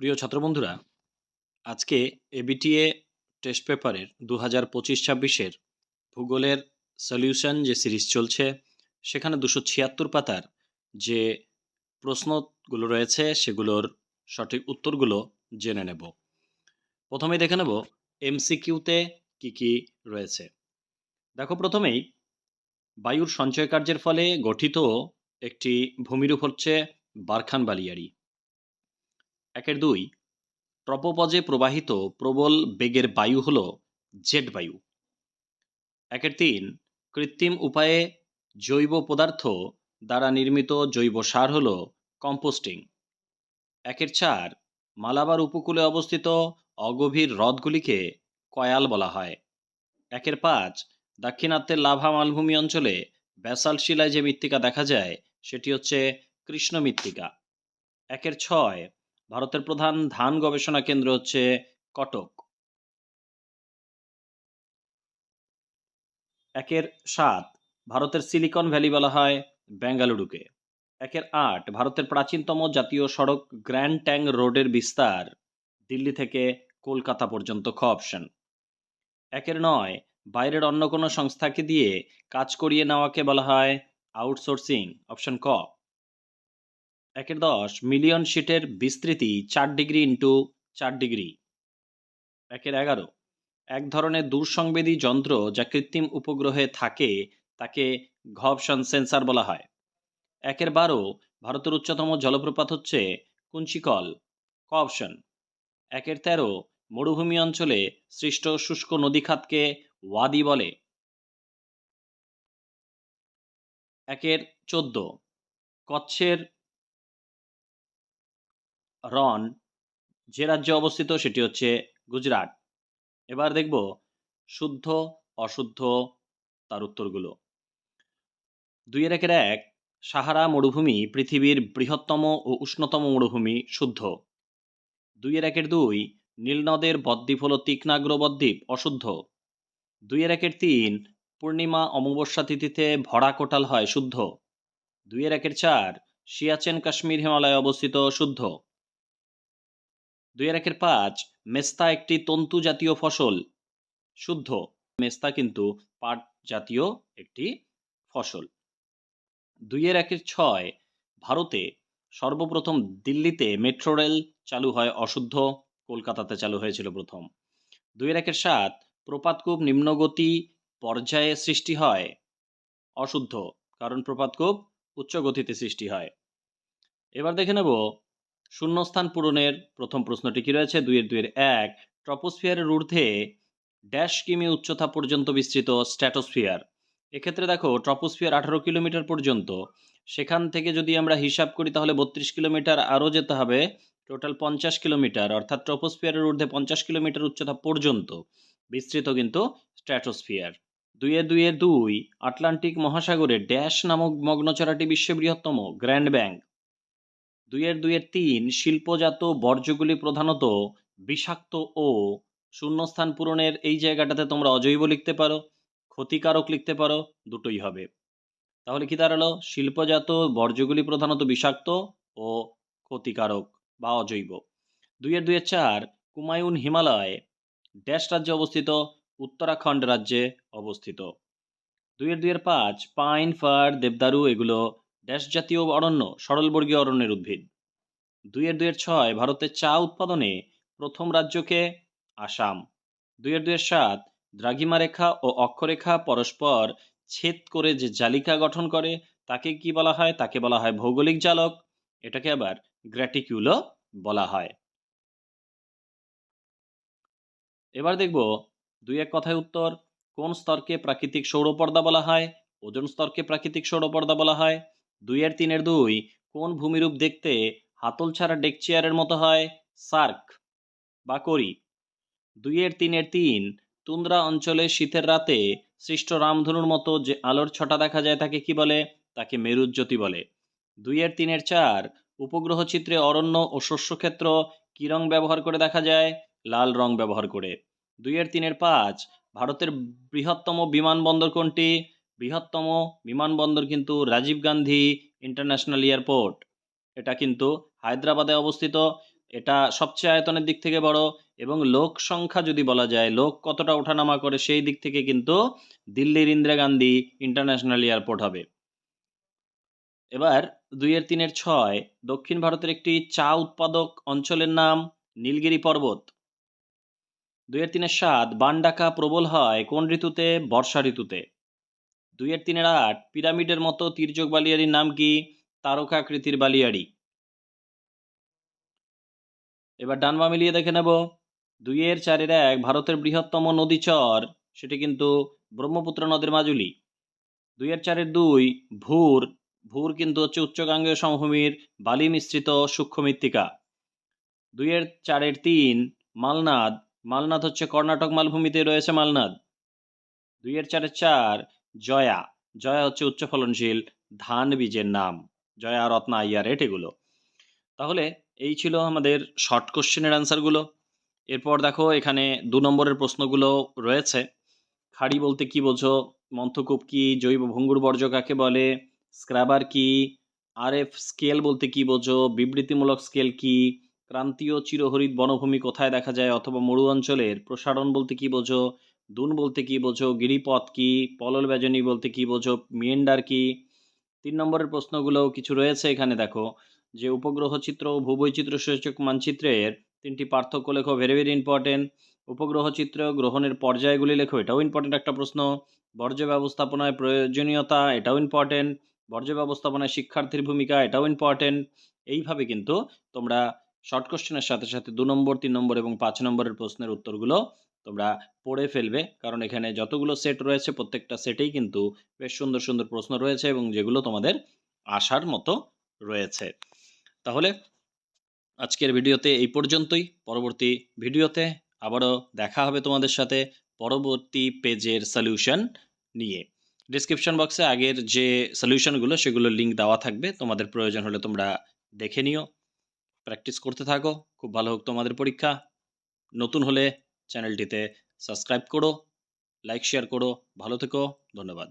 প্রিয় ছাত্রবন্ধুরা, আজকে ABTA test পেপারের দু হাজার পঁচিশ ছাব্বিশের ভূগোলের সলিউশন যে সিরিজ চলছে, সেখানে দুশো ছিয়াত্তর পাতার যে প্রশ্নগুলো রয়েছে, সেগুলোর সঠিক উত্তরগুলো জেনে নেব। প্রথমে দেখে নেব এমসিকিউতে কি কি রয়েছে। দেখো প্রথমেই, বায়ুর সঞ্চয় কার্যের ফলে গঠিত একটি ভূমিরূপ হচ্ছে বারখান বালিয়াড়ি একের দুই। ট্রপোপজে প্রবাহিত প্রবল বেগের বায়ু হল জেট বায়ু। একের তিন, কৃত্রিম উপায়ে জৈব পদার্থ দ্বারা নির্মিত জৈব সার হল কম্পোস্টিং। একের চার, মালাবার উপকূলে অবস্থিত অগভীর হ্রদগুলিকে কয়াল বলা হয়। একের পাঁচ, দাক্ষিণাত্যের লাভা মালভূমি অঞ্চলে ব্যাসাল শিলায় যে মৃত্তিকা দেখা যায়, সেটি হচ্ছে কৃষ্ণ মৃত্তিকা একের ছয় ভারতের প্রধান ধান গবেষণা কেন্দ্র হচ্ছে কটক। একের সাত, ভারতের সিলিকন ভ্যালি বলা হয় বেঙ্গালুরুকে। একের আট, ভারতের প্রাচীনতম জাতীয় সড়ক গ্র্যান্ড ট্যাং রোডের বিস্তার, দিল্লি থেকে কলকাতা পর্যন্ত খ অপশন একের নয়, বাইরের অন্য কোনো সংস্থাকে দিয়ে কাজ করিয়ে নেওয়াকে বলা হয় আউটসোর্সিং অপশন ক। একের দশ, মিলিয়ন শিটের বিস্তৃতি চার ডিগ্রি ইন্টু চার ডিগ্রি। একের এগারো, এক ধরনের দূরসংবেদী যন্ত্র যা কৃত্রিম উপগ্রহে থাকে, তাকে ঘপশন সেন্সার বলা হয়। একের বারো, ভারতের উচ্চতম জলপ্রপাত হচ্ছে কুঞ্চিকল ক অপশন একের তেরো, মরুভূমি অঞ্চলে সৃষ্ট শুষ্ক নদীখাতকে ওয়াদি বলে। একের চোদ্দ, কচ্ছের রন, যে রাজ্যে অবস্থিত সেটি হচ্ছে গুজরাট। এবার দেখব শুদ্ধ, অশুদ্ধ তার উত্তরগুলো। দুইয়ের একের এক, সাহারা মরুভূমি পৃথিবীর বৃহত্তম ও উষ্ণতম মরুভূমি শুদ্ধ। দুইয়ের একের দুই নীলনদের বদ্বীপ হল তীক্ষ্ণাগ্র বদ্বীপ অশুদ্ধ। দুইয়ের একের তিন, পূর্ণিমা অমাবস্যা তিথিতে ভরা কোটাল হয় শুদ্ধ। দুইয়ের একের চার, সিয়াচেন কাশ্মীর হিমালয়ে অবস্থিত শুদ্ধ। দুইয়ের একের পাঁচ। মেস্তা একটি তন্তু জাতীয় ফসল। শুদ্ধ। মেস্তা কিন্তু পাট জাতীয় একটি ফসল। দুইয়ের একের ছয়। ভারতে সর্বপ্রথম দিল্লিতে মেট্রো রেল চালু হয় অশুদ্ধ। কলকাতাতে চালু হয়েছিল প্রথম। দুইয়ের একের সাত। প্রপাতকূপ নিম্নগতি পর্যায়ে সৃষ্টি হয়। অশুদ্ধ। কারণ প্রপাতকূপ উচ্চ গতিতে সৃষ্টি হয়। এবার দেখে নেব শূন্যস্থান পূরণের প্রথম প্রশ্নটি কি রয়েছে? দুইয়ের দুইয়ের এক। ট্রপোস্ফিয়ারের ঊর্ধ্বে ড্যাশ কিমি উচ্চতা পর্যন্ত বিস্তৃত স্ট্র্যাটোস্ফিয়ার। এক্ষেত্রে দেখো, ট্রপোস্ফিয়ার আঠারো কিলোমিটার পর্যন্ত। সেখান থেকে যদি আমরা হিসাব করি, তাহলে বত্রিশ কিলোমিটার আরও যেতে হবে, টোটাল পঞ্চাশ কিলোমিটার। অর্থাৎ ট্রপোস্ফিয়ারের ঊর্ধ্বে পঞ্চাশ কিলোমিটার উচ্চতা পর্যন্ত বিস্তৃত কিন্তু স্ট্র্যাটোস্ফিয়ার। দুইয়ের দুইয়ের দুই, আটলান্টিক মহাসাগরে ড্যাশ নামক মগ্নচরাটি বিশ্বের বৃহত্তম, গ্র্যান্ড ব্যাংক। দুইয়ের দুইয়ের তিন শিল্পজাত বর্জ্যগুলি প্রধানত বিষাক্ত ও শূন্যস্থান পূরণের এই জায়গাটাতে তোমরা অজৈব লিখতে পারো, ক্ষতিকারক লিখতে পারো, দুটোই হবে। তাহলে কি দাঁড়াল? শিল্পজাত বর্জ্যগুলি প্রধানত বিষাক্ত ও ক্ষতিকারক বা অজৈব। দুইয়ের দুইয়ের চার কুমায়ুন হিমালয়, ড্যাশ রাজ্যে অবস্থিত, উত্তরাখণ্ড রাজ্যে অবস্থিত। দুইয়ের দুইয়ের পাঁচ পাইন, ফার, দেবদারু, এগুলো ড্যাশ জাতীয় অরণ্য সরলবর্গীয় অরণ্যের উদ্ভিদ। দুইয়ের দুইয়ের ছয় ভারতের চা উৎপাদনে প্রথম রাজ্যকে আসাম। দুইয়ের দুইয়ের সাত দ্রাঘিমা রেখা ও অক্ষরেখা পরস্পর ছেদ করে যে জালিকা গঠন করে, তাকে কি বলা হয়? তাকে বলা হয় ভৌগোলিক জালক। এটাকে আবার গ্র্যাটিকিউলো বলা হয়। এবার দেখব দুই এক কথায় উত্তর। কোন স্তরকে প্রাকৃতিক সৌরপর্দা বলা হয়? ওজন স্তরকে প্রাকৃতিক সৌরপর্দা বলা হয়। দুইয়ের তিনের দুই, কোন ভূমিরূপ দেখতে হাতল ছাড়া ডেক চেয়ারের মতো হয়? সার্ক বা করি দুইয়ের তিনের তিন, তুন্দ্রা অঞ্চলে শীতের রাতে সৃষ্ট রামধনুর মতো যে আলোর ছটা দেখা যায় তাকে কি বলে? তাকে মেরুজ্যোতি বলে। দুইয়ের তিনের চার, উপগ্রহ চিত্রে অরণ্য ও শস্যক্ষেত্র কি রং ব্যবহার করে দেখা যায়? লাল রং ব্যবহার করে। দুইয়ের তিনের পাঁচ, ভারতের বৃহত্তম বিমানবন্দর কোনটি? বৃহত্তম বিমানবন্দর কিন্তু রাজীব গান্ধী ইন্টারন্যাশনাল এয়ারপোর্ট। এটা কিন্তু হায়দ্রাবাদে অবস্থিত। এটা সবচেয়ে আয়তনের দিক থেকে বড় এবং লোক সংখ্যা যদি বলা যায়, লোক কতটা ওঠানামা করে সেই দিক থেকে কিন্তু দিল্লির ইন্দিরা গান্ধী ইন্টারন্যাশনাল এয়ারপোর্ট হবে। এবার দুইয়ের তিনের ছয়, দক্ষিণ ভারতের একটি চা উৎপাদক অঞ্চলের নাম নীলগিরি পর্বত। দুইয়ের তিনের সাত, বান ডাকা প্রবল হয় কোন ঋতুতে? বর্ষা ঋতুতে। দুইয়ের তিনের আট। পিরামিডের মতো তির্যক বালিয়াড়ির নাম কি? তারকাকৃতির বালিয়াড়ি এবার ডান বা মিলিয়ে দেখে নেব। দুইয়ের চারের এক ভারতের বৃহত্তম নদী চর সেটি কিন্তু ব্রহ্মপুত্র নদের মাজুলি। দুইয়ের চারের দুই ভূর। ভূর কিন্তু হচ্ছে উচ্চগাঙ্গেয় সমভূমির বালি মিশ্রিত সূক্ষ্ম মৃত্তিকা দুইয়ের চারের তিন মালনাদ। মালনাদ হচ্ছে কর্ণাটক মালভূমিতে রয়েছে মালনাদ। দুইয়ের চারের চার জয়া জয়া হচ্ছে উচ্চ ফলনশীল ধান বীজের নাম। জয়া, রত্ন রত্না আইয়ারেট এগুলো। তাহলে এই ছিল আমাদের শর্ট কোশ্চেনের অ্যান্সারগুলো এরপর দেখো এখানে দু নম্বরের প্রশ্নগুলো রয়েছে। খাড়ি বলতে কি বোঝো? মন্থকূপ কি? জৈব ভঙ্গুর বর্জ্য কাকে বলে? স্ক্রাবার কি? আরএফ স্কেল বলতে কি বোঝো? বিবৃতিমূলক স্কেল কি? ক্রান্তীয় চিরহরিত বনভূমি কোথায় দেখা যায়? অথবা মরু অঞ্চলের প্রসারণ বলতে কি বোঝো? দুন বলতে কি বোঝো? গিরিপথ কি? পলল ব্যজনী বলতে কি বোঝো? মিয়েন্ডার কি? তিন নম্বরের প্রশ্নগুলো কিছু রয়েছে এখানে, দেখো। যে উপগ্রহ চিত্র ও ভূবৈচিত্র সূচক মানচিত্রের তিনটি পার্থক্য লেখো ভেরি ভেরি ইম্পর্টেন্ট উপগ্রহ চিত্র গ্রহণের পর্যায়গুলি লেখো, এটাও ইম্পর্টেন্ট একটা প্রশ্ন। বর্জ্য ব্যবস্থাপনায় প্রয়োজনীয়তা, এটাও ইম্পর্টেন্ট বর্জ্য ব্যবস্থাপনায় শিক্ষার্থীর ভূমিকা, এটাও ইম্পর্টেন্ট এইভাবে কিন্তু তোমরা শর্ট কোশ্চেনের সাথে সাথে দু নম্বর, তিন নম্বর এবং পাঁচ নম্বরের প্রশ্নের উত্তরগুলো তোমরা পড়ে ফেলবে। কারণ এখানে যতগুলো সেট রয়েছে প্রত্যেকটা সেটেই কিন্তু বেশ সুন্দর সুন্দর প্রশ্ন রয়েছে এবং যেগুলো তোমাদের আসার মতো রয়েছে। তাহলে আজকের ভিডিওতে এই পর্যন্তই। পরবর্তী ভিডিওতে আবারও দেখা হবে তোমাদের সাথে পরবর্তী পেজের সলিউশন নিয়ে। ডিসক্রিপশন বক্সে আগের যে সলিউশনগুলো সেগুলোর লিঙ্ক দেওয়া থাকবে। তোমাদের প্রয়োজন হলে তোমরা দেখে নিও। প্র্যাকটিস করতে থাকো। খুব ভালো হোক তোমাদের পরীক্ষা। নতুন হলে চ্যানেলটিতে সাবস্ক্রাইব করো লাইক শেয়ার করো। ভালো থেকো ধন্যবাদ।